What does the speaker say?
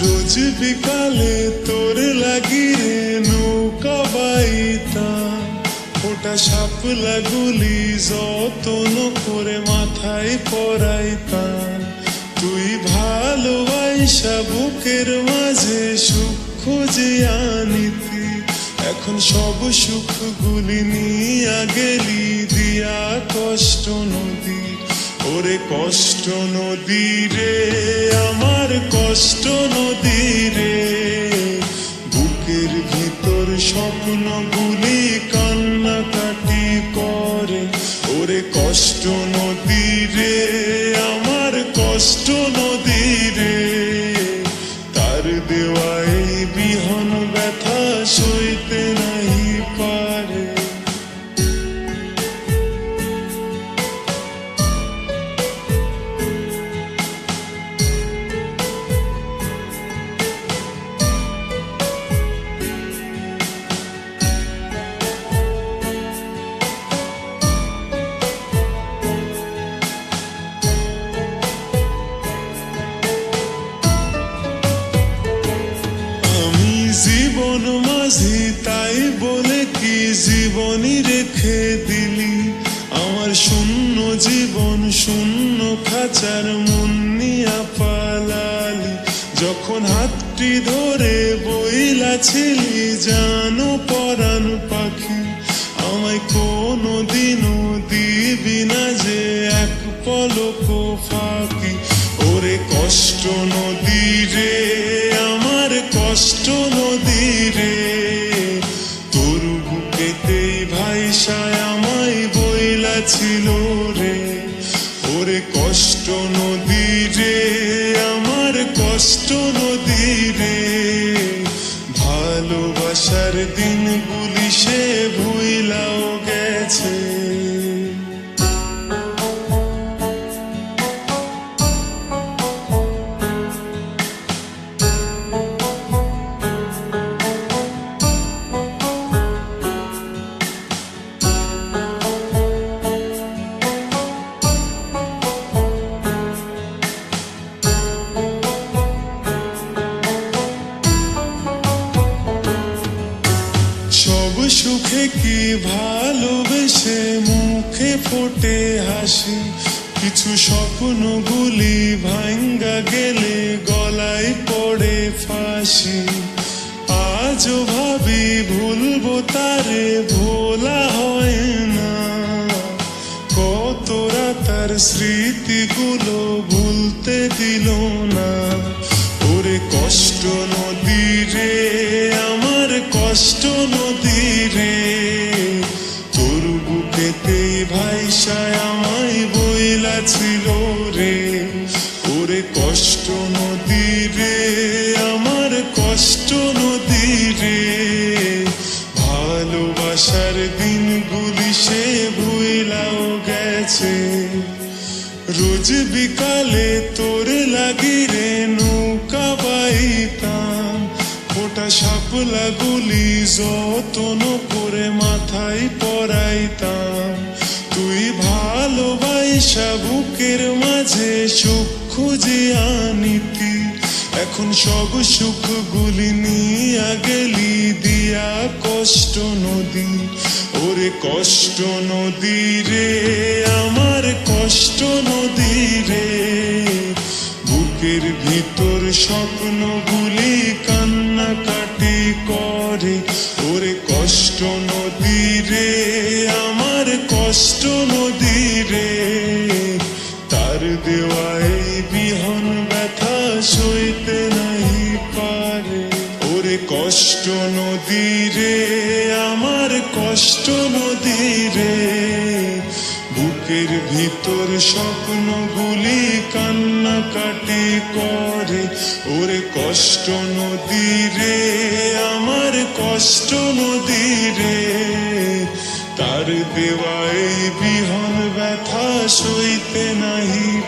রোজ বিকালে তোর লাগি রে নৌকা বাইতাম ওটা শাপলা গুলি যতন করে মাথায় পরাইতাম তুই ভালোবাসা বুকের মাঝে সুখ খুঁজে আনিতি। এখন সব সুখ গুলি নিয়া গেলি, দিয়া কষ্ট নদী। ওরে কষ্ট নদী রে, আমার কষ্ট নদী রে। বুকের ভিতর স্বপ্ন স্বপ্নগুলি কান্নাকাটি করে। ওরে কষ্ট নদী রে, আমার কষ্ট নদী রে। তার দেওয়াই বিহন জীবন মাঝি, তাই বলে কি জীবনই রেখে দিলি? আমার শূন্য জীবন, শূন্য খাঁচার মুন্নিয়া পালালি। যখন হাতটি ধরে বইলাছিলি জানো পরাণ পাখি, আমায় কোনো দিনও দিবি না যে এক পলক ফাঁকি। ওরে কষ্ট নদী রে কষ্ট নদী রে তোর বুকেতেই ভাইসায় আমায় বইলা ছিল রে। ওরে কষ্ট নদী রে আমার কষ্ট নদী রে ভালোবাসার দিনগুলি সে ভুইলাও ভালোবেসে মুখে ফোটে হাসি। কিছু স্বপ্নগুলি ভাঙ্গা গেলে গলায় পড়ে ফাঁসি। আজও ভাবি ভুলবো তারে, ভোলা হয় না। কতরা তার স্মৃতিগুলো ভুলতে দিল না। ওরে কষ্ট নদী রে আমার কষ্ট নদী রে তোর বুকেতে ভাইসায় আমায় বইলা ছিল রে। ওরে কষ্ট নদী রে আমার কষ্ট নদী রে ভালোবাসার দিনগুলি রোজ বিকালে তোর লাগি রে নৌকা বাইতাম। ওটা শাপলা গুলি যতন করে মাথায় পরাইতাম। তুই ভালোবাসা বুকের মাঝে সুখ খুঁজে আনিতি এখন সব সুখ গুলি নিয়া গেলি, দিয়া কষ্ট নদী। ওরে কষ্ট নদী রে, আমার কষ্ট নদী রে। বুকের ভিতর স্বপ্নগুলি কান্নাকাটি করে। ওরে কষ্ট নদী রে, আমার কষ্ট নদী ওরে কষ্ট নদী রে, আমার কষ্ট নদী রে। বুকের ভিতর স্বপ্নগুলি কান্নাকাটি করে। ওরে কষ্ট নদী রে, আমার কষ্ট নদী রে। তার দেওয়াই বিহন ব্যথা সইতে নাহি